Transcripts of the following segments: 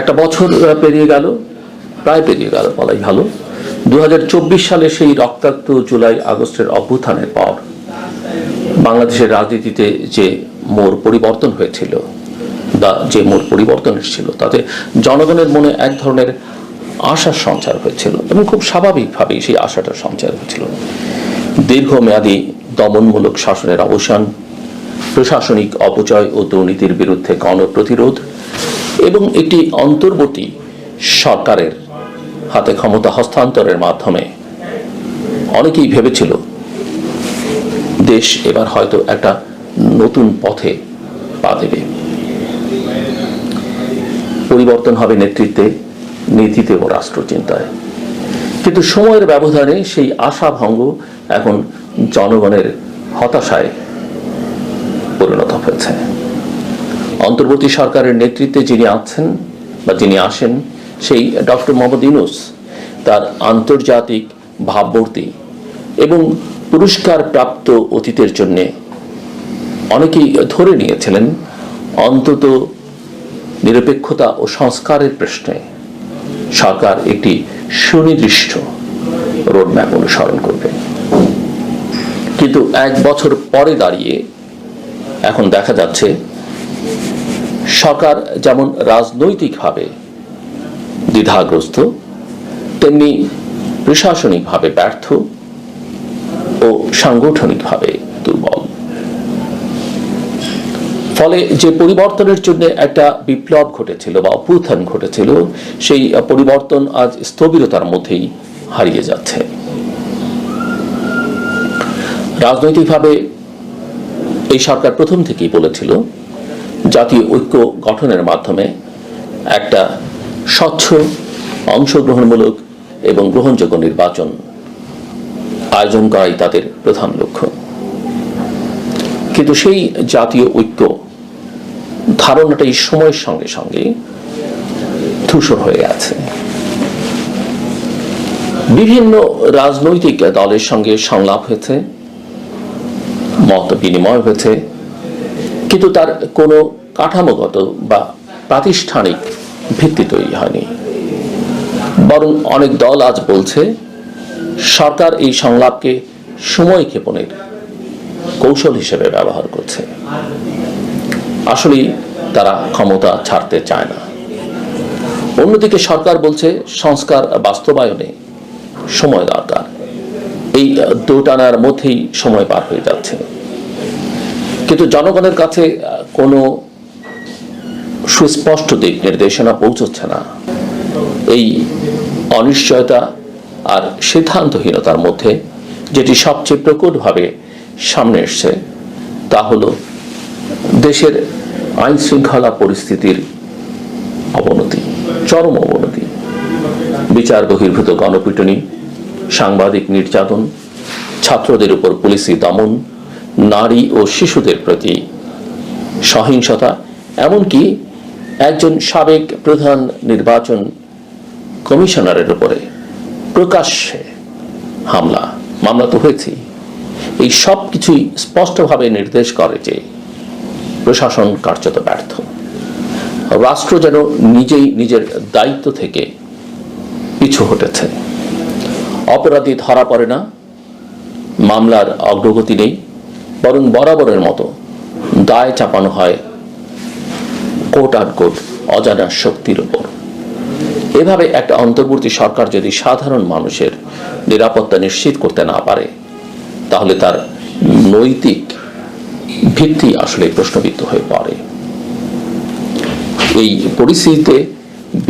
একটা বছর পেরিয়ে গেল, প্রায় পেরিয়ে গেল, বলাই ভালো। দু হাজার চব্বিশ সালে সেই রক্তাক্ত জুলাই আগস্টের অভ্যুত্থানের পর বাংলাদেশের রাজনীতিতে যে মোড় পরিবর্তন হয়েছিল, বা যে মোড় পরিবর্তন এসেছিল, তাতে জনগণের মনে এক ধরনের আশার সঞ্চার হয়েছিল এবং খুব স্বাভাবিকভাবেই সেই আশাটা সঞ্চার হয়েছিল। দীর্ঘমেয়াদী দমনমূলক শাসনের অবসান, প্রশাসনিক অপচয় ও দুর্নীতির বিরুদ্ধে গণপ্রতিরোধ এবং একটি অন্তর্বর্তী সরকারের হাতে ক্ষমতা হস্তান্তরের মাধ্যমে। অনেকেই ভেবেছিল, দেশ এবার হয়তো একটা নতুন পথে পা দেবে। পরিবর্তন হবে নেতৃত্বে নীতিতে ও রাষ্ট্রচিন্তায়। কিন্তু সময়ের ব্যবধানে সেই আশা ভঙ্গ এখন জনগণের হতাশায় পরিণত হয়েছে অন্তর্বর্তী সরকারের নেতৃত্বে যিনি আছেন বা যিনি আসেন, সেই ডক্টর মোহাম্মদ ইউনুস, তার আন্তর্জাতিক ভাবমূর্তি এবং পুরস্কার প্রাপ্ত অতীতের জন্য অনেকেই ধরে নিয়েছিলেন অন্তত নিরপেক্ষতা ও সংস্কারের প্রশ্নে সরকার একটি সুনির্দিষ্ট রোডম্যাপ অনুসরণ করবে। কিন্তু এক বছর পরে দাঁড়িয়ে এখন দেখা যাচ্ছে সরকার যেমন রাজনৈতিকভাবে দ্বিধাগ্রস্ত, তেমনি প্রশাসনিকভাবে ব্যর্থ ও সাংগঠনিকভাবে দুর্বল। ফলে যে পরিবর্তনের জন্য একটা বিপ্লব ঘটেছিল বা অভ্যুত্থান ঘটেছিল, সেই পরিবর্তন আজ স্থবিরতার মধ্যেই হারিয়ে যাচ্ছে। রাজনৈতিকভাবে এই সরকার প্রথম থেকেই বলেছিল জাতীয় ঐক্য গঠনের মাধ্যমে একটা স্বচ্ছ, অংশগ্রহণমূলক এবং গ্রহণযোগ্য নির্বাচন আয়োজন করাই তাদের প্রধান লক্ষ্য। কিন্তু সেই জাতীয় ঐক্য ধারণাটা এই সময়ের সঙ্গে সঙ্গে ধূসর হয়ে আছে বিভিন্ন রাজনৈতিক দলের সঙ্গে সংলাপ হয়েছে, মত বিনিময় হয়েছে কিন্তু তার কোনো কাঠামোগত বা প্রাতিষ্ঠানিক ভিত্তি তৈরি হয়নি। বরং অনেক দল আজ বলছে, সরকার এই সংলাপকে সময় ক্ষেপণের কৌশল হিসেবে ব্যবহার করছে। আসলেই তারা ক্ষমতা ছাড়তে চায় না। অন্যদিকে সরকার বলছে, সংস্কার বাস্তবায়নে সময় দরকার। এই দোটানার মধ্যেই সময় পার হয়ে যাচ্ছে। কিন্তু জনগণের কাছে কোনো সুস্পষ্ট দিক নির্দেশনা পৌঁছচ্ছে না। এই অনিশ্চয়তা আর সিদ্ধান্তহীনতার মধ্যে যেটি সবচেয়ে প্রকটভাবে সামনে এসছে, তা হলো দেশের আইন শৃঙ্খলা পরিস্থিতির অবনতি, চরম অবনতি। বিচার বহির্ভূত গণপিটুনি, সাংবাদিক নির্যাতন, ছাত্রদের উপর পুলিশি দমন নারী ও শিশুদের প্রতি সহিংসতা, এমনকি একজন সাবেক প্রধান নির্বাচন কমিশনারের উপরে প্রকাশ্যে হামলা। মামলা তো হয়েছেই এই সব কিছুই স্পষ্টভাবে নির্দেশ করে যে প্রশাসন কার্যত ব্যর্থ। রাষ্ট্র যেন নিজেই নিজের দায়িত্ব থেকে পিছু হটেছে। অপরাধী ধরা পড়ে না। মামলার অগ্রগতি নেই। বরং বরাবরের মতো দায় চাপানো হয় কোট আর কোট অজানা শক্তির উপর। এভাবে একটা অন্তর্বর্তী সরকার যদি সাধারণ মানুষের নিরাপত্তা নিশ্চিত করতে না পারে, তাহলে তার নৈতিক ভিত্তি আসলে প্রশ্নবিদ্ধ হয়ে পড়ে। এই পরিস্থিতিতে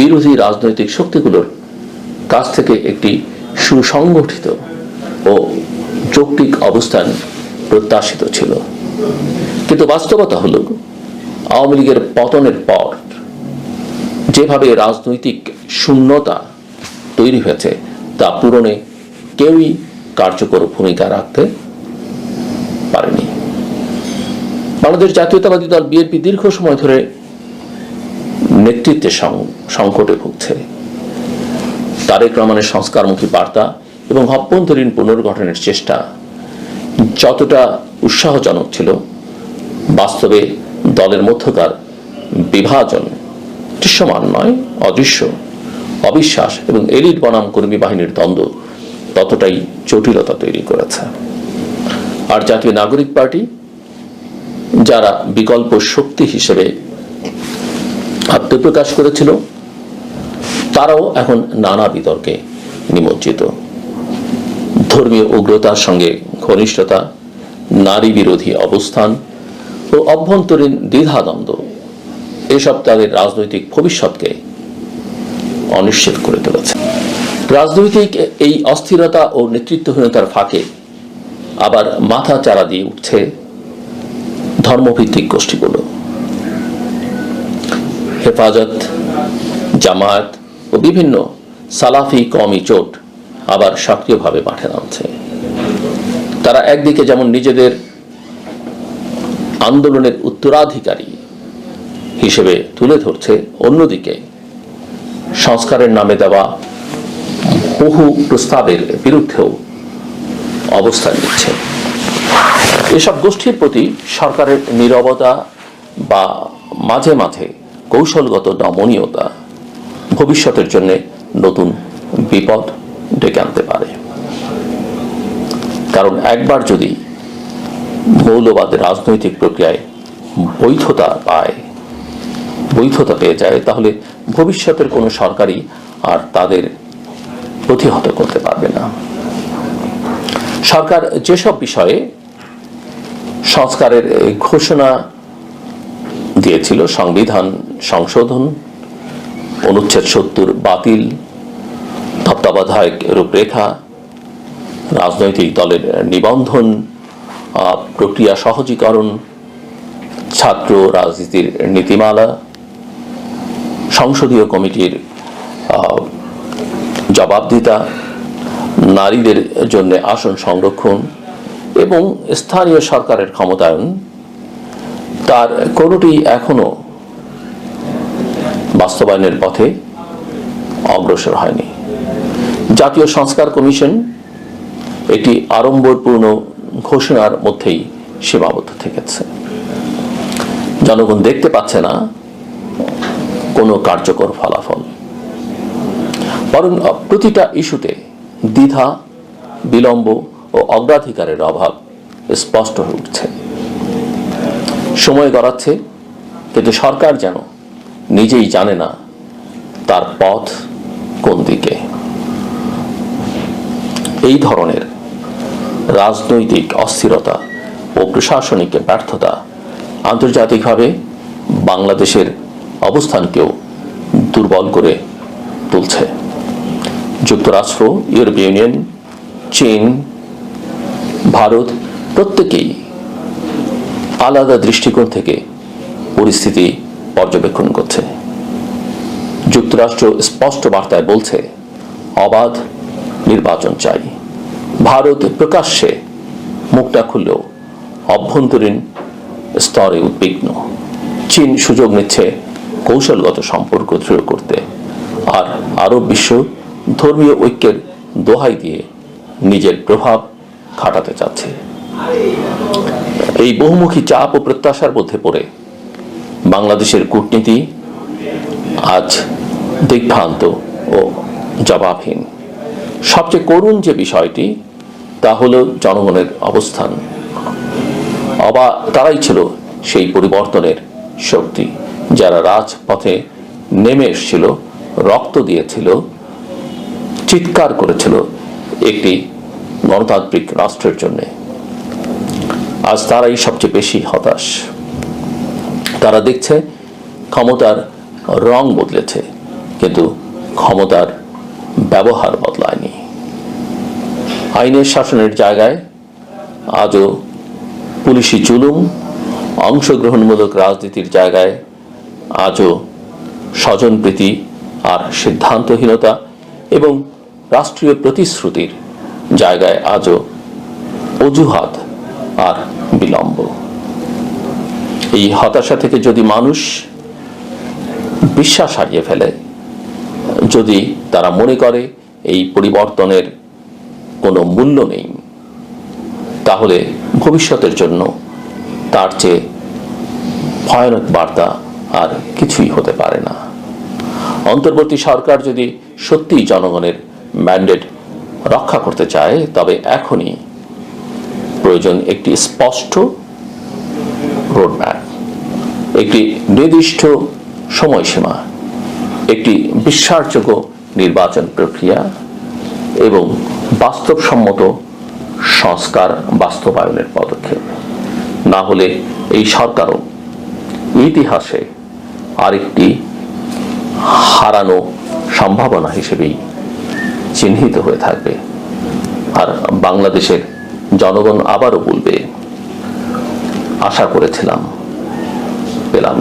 বিরোধী রাজনৈতিক শক্তিগুলোর কাছ থেকে একটি সুসংগঠিত ও যৌক্তিক অবস্থান প্রত্যাশিত ছিল। কিন্তু বাস্তবতা হলো, আওয়ামী লীগের পতনের পর যেভাবে রাজনৈতিক শূন্যতা তৈরি হয়েছে, তা পূরণে কেউই কার্যকর ভূমিকা রাখতে পারেনি। বাংলাদেশ জাতীয়তাবাদী দল বিএনপি দীর্ঘ সময় ধরে নেতৃত্বের সংকটে ভুগছে। তারেক রহমানের সংস্কারমুখী বার্তা এবং অভ্যন্তরীণ পুনর্গঠনের চেষ্টা যতটা উৎসাহজনক ছিল, বাস্তবে দলের মধ্যকার বিভাজন দৃশ্যমান নয়, অদৃশ্য, অবিশ্বাস এবং এলিট বনাম কর্মী বাহিনীর দ্বন্দ্ব ততটাই জটিলতা তৈরি করেছে। আর জাতীয় নাগরিক পার্টি, যারা বিকল্প শক্তি হিসেবে আত্মপ্রকাশ করেছিল, তারাও এখন নানা বিতর্কে নিমজ্জিত। ধর্মীয় উগ্রতার সঙ্গে ঘনিষ্ঠতা নারী বিরোধী অবস্থান ও অভ্যন্তরীণ দ্বিধাদ্বন্দ্ব এসব তাদের রাজনৈতিক ভবিষ্যৎকে অনিশ্চিত করে তুলেছে। রাজনৈতিক এই অস্থিরতা ও নেতৃত্বহীনতার ফাঁকে আবার মাথা চারা দিয়ে উঠছে ধর্মভিত্তিক গোষ্ঠীগুলো। হেফাজত, জামায়াত ও বিভিন্ন সালাফি কমি চোট আবার সক্রিয়ভাবে মাঠে নামছে। তারা একদিকে যেমন নিজেদের আন্দোলনের উত্তরাধিকারী হিসেবে তুলে ধরছে, অন্যদিকে সংস্কারের নামে দেওয়া বহু প্রস্তাবের বিরুদ্ধেও অবস্থান নিচ্ছে। এসব গোষ্ঠীর প্রতি সরকারের নীরবতা বা মাঝে মাঝে কৌশলগত নমনীয়তা ভবিষ্যতের জন্য নতুন বিপদ ডেকে আনতে পারে। কারণ একবার যদি মৌলবাদের রাজনৈতিক প্রক্রিয়ায় বৈধতা পায়, বৈধতা পেয়ে যায়, তাহলে ভবিষ্যতের কোনো সরকারই আর তাদের প্রতিহত করতে পারবে না। সরকার যেসব বিষয়ে সংস্কারের ঘোষণা দিয়েছিল, সংবিধান সংশোধন, অনুচ্ছেদ সত্তর বাতিল তত্ত্বাবধায়ক রূপরেখা, রাজনৈতিক দলের নিবন্ধন প্রক্রিয়া সহজীকরণ, ছাত্র রাজনীতির নীতিমালা, সংসদীয় কমিটির জবাবদিতা নারীদের জন্য আসন সংরক্ষণ এবং স্থানীয় সরকারের ক্ষমতায়ন, তার কোনোটি এখনও বাস্তবায়নের পথে অগ্রসর হয়নি। জাতীয় সংস্কার কমিশন একটি আড়ম্বরপূর্ণ ঘোষণার মধ্যেই সীমাবদ্ধ থেকেছে। জনগণ দেখতে পাচ্ছে না কোনো কার্যকর ফলাফল। বরং প্রতিটা ইস্যুতে দ্বিধা, বিলম্ব ও অগ্রাধিকারের অভাব স্পষ্ট হয়ে উঠছে। সময় গড়াচ্ছে, কিন্তু সরকার যেন নিজেই জানে না তার পথ কোন দিকে। এই ধরনের রাজনৈতিক অস্থিরতা ও প্রশাসনিক ব্যর্থতা আন্তর্জাতিকভাবে বাংলাদেশের অবস্থানকেও দুর্বল করে তুলছে। যুক্তরাষ্ট্র, ইউরোপীয় ইউনিয়ন, চীন, ভারত প্রত্যেকেই আলাদা দৃষ্টিকোণ থেকে পরিস্থিতি পর্যবেক্ষণ করছে। যুক্তরাষ্ট্র স্পষ্ট বার্তায় বলছে, অবাধ নির্বাচন চাই। ভারত প্রকাশ্যে মুখটা খুললেও অভ্যন্তরীণ স্তরে উদ্বিগ্ন। চীন সুযোগ নিচ্ছে কৌশলগত সম্পর্ক দৃঢ় করতে। আর আরব বিশ্ব ধর্মীয় ঐক্যের দোহাই দিয়ে নিজের প্রভাব খাটাতে চাচ্ছে। এই বহুমুখী চাপ ও প্রত্যাশার মধ্যে পড়ে বাংলাদেশের কূটনীতি আজ দিগ্ভ্রান্ত ও জবাবহীন। সবচেয়ে করুণ যে বিষয়টি, তা হলো জনগণের অবস্থান। অবা, তারাই ছিল সেই পরিবর্তনের শক্তি, যারা রাজপথে নেমে এসেছিল, রক্ত দিয়েছিল, চিৎকার করেছিল একটি গণতান্ত্রিক রাষ্ট্রের জন্য। আজ তারাই সবচেয়ে বেশি হতাশ। তারা দেখছে ক্ষমতার রং বদলেছে, কিন্তু ক্ষমতার ব্যবহার আইনের শাসনের জায়গায় আজও পুলিশি জুলুম, অংশগ্রহণমূলক রাজনীতির জায়গায় আজও স্বজনপ্রীতি আর সিদ্ধান্তহীনতা এবং রাষ্ট্রীয় প্রতিশ্রুতির জায়গায় আজও অজুহাত আর বিলম্ব। এই হতাশা থেকে যদি মানুষ বিশ্বাস হারিয়ে ফেলে, যদি তারা মনে করে এই পরিবর্তনের কোনো মূল্য নেই। তাহলে ভবিষ্যতের জন্য তার চেয়ে ভয়ানক বার্তা আর কিছুই হতে পারে না। অন্তর্বর্তী সরকার যদি সত্যিই জনগণের ম্যান্ডেট রক্ষা করতে চায়, তবে এখনই প্রয়োজন একটি স্পষ্ট রোডম্যাপ, একটি নির্দিষ্ট সময়সীমা, একটি বিশ্বাসযোগ্য নির্বাচন প্রক্রিয়া এবং বাস্তবসম্মত সংস্কার বাস্তবায়নের পদক্ষেপ। না হলে এই সরকারও ইতিহাসে আরেকটি হারানো সম্ভাবনা হিসেবেই চিহ্নিত হয়ে থাকবে। আর বাংলাদেশের জনগণ আবারও বলবে, আশা করেছিলাম, পেলাম।